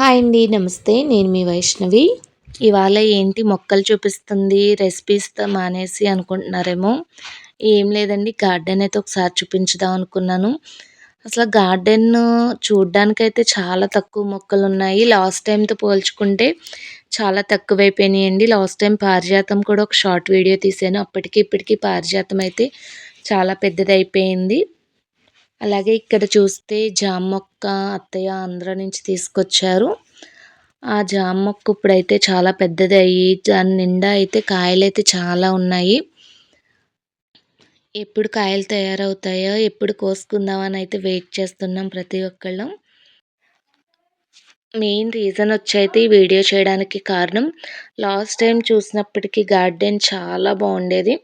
Hi అండి నమస్తే. నేను మీ వైష్ణవి. ఇవాళ ఏంటి మొక్కలు చూపిస్తుంది రెసిపీస్తో మానేసి అనుకుంటున్నారేమో. ఏం లేదండి గార్డెన్ అయితే ఒకసారి చూపించుదాం అనుకున్నాను. అసలు గార్డెన్ చూడ్డానికైతే చాలా తక్కువ మొక్కలు ఉన్నాయి. లాస్ట్ టైంతో పోల్చుకుంటే చాలా తక్కువైపోయినాయండి. లాస్ట్ టైం పారిజాతం కూడా ఒక షార్ట్ వీడియో తీసాను. అప్పటికి ఇప్పటికీ పారిజాతం అయితే చాలా పెద్దది అయిపోయింది అలాగే ఇక్కడ చూస్తే జామ మొక్క అత్తయ్య ఆంధ్ర నుంచి తీసుకొచ్చారు. ఆ జామ మొక్క ఇప్పుడైతే చాలా పెద్దది అయ్యి దాని నిండా అయితే కాయలు అయితే చాలా ఉన్నాయి. ఎప్పుడు కాయలు తయారవుతాయో ఎప్పుడు కోసుకుందామని అయితే వెయిట్ చేస్తున్నాం ప్రతి ఒక్కళ్ళం. మెయిన్ రీజన్ వచ్చి అయితే ఈ వీడియో చేయడానికి కారణం లాస్ట్ టైం చూసినప్పటికీ గార్డెన్ చాలా బాగుండేది.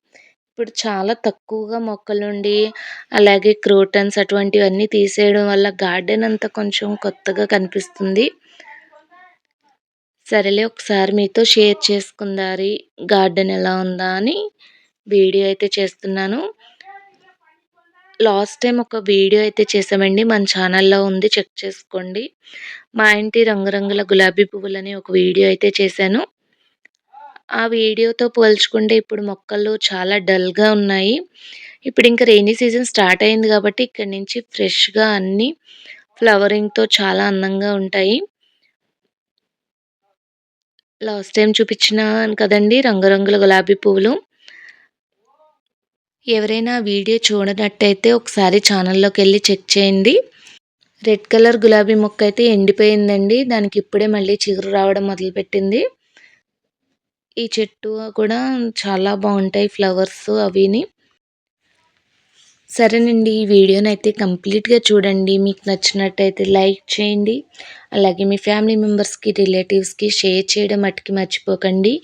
ఇప్పుడు చాలా తక్కువగా మొక్కలుండి అలాగే క్రోటన్స్ అటువంటివన్నీ తీసేయడం వల్ల గార్డెన్ అంతా కొంచెం కొత్తగా కనిపిస్తుంది. సరేలే ఒకసారి మీతో షేర్ చేసుకుందారి గార్డెన్ ఎలా ఉందా అని వీడియో అయితే చేస్తున్నాను. లాస్ట్ టైం ఒక వీడియో అయితే చేసామండి మన ఛానల్లో ఉంది చెక్ చేసుకోండి. మా ఇంటి రంగురంగుల గులాబీ పువ్వులని ఒక వీడియో అయితే చేశాను. ఆ వీడియోతో పోల్చుకుంటే ఇప్పుడు మొక్కలు చాలా డల్గా ఉన్నాయి. ఇప్పుడు ఇంకా రెయినీ సీజన్ స్టార్ట్ అయింది కాబట్టి ఇక్కడ నుంచి ఫ్రెష్గా అన్నీ ఫ్లవరింగ్తో చాలా అందంగా ఉంటాయి. లాస్ట్ టైం చూపించిన కదండి రంగురంగుల గులాబీ పువ్వులు. ఎవరైనా వీడియో చూడనట్టయితే ఒకసారి ఛానల్లోకి వెళ్ళి చెక్ చేయండి. రెడ్ కలర్ గులాబీ మొక్క అయితే ఎండిపోయిందండి. దానికి ఇప్పుడే మళ్ళీ చిగురు రావడం మొదలుపెట్టింది. ఈ చెట్టు కూడా చాలా బాగుంటాయి ఫ్లవర్స్ అవిని. సరేనండి ఈ వీడియోని అయితే కంప్లీట్గా చూడండి. మీకు నచ్చినట్టయితే లైక్ చేయండి. అలాగే మీ ఫ్యామిలీ మెంబర్స్కి రిలేటివ్స్కి షేర్ చేయడం మట్టుకి మర్చిపోకండి.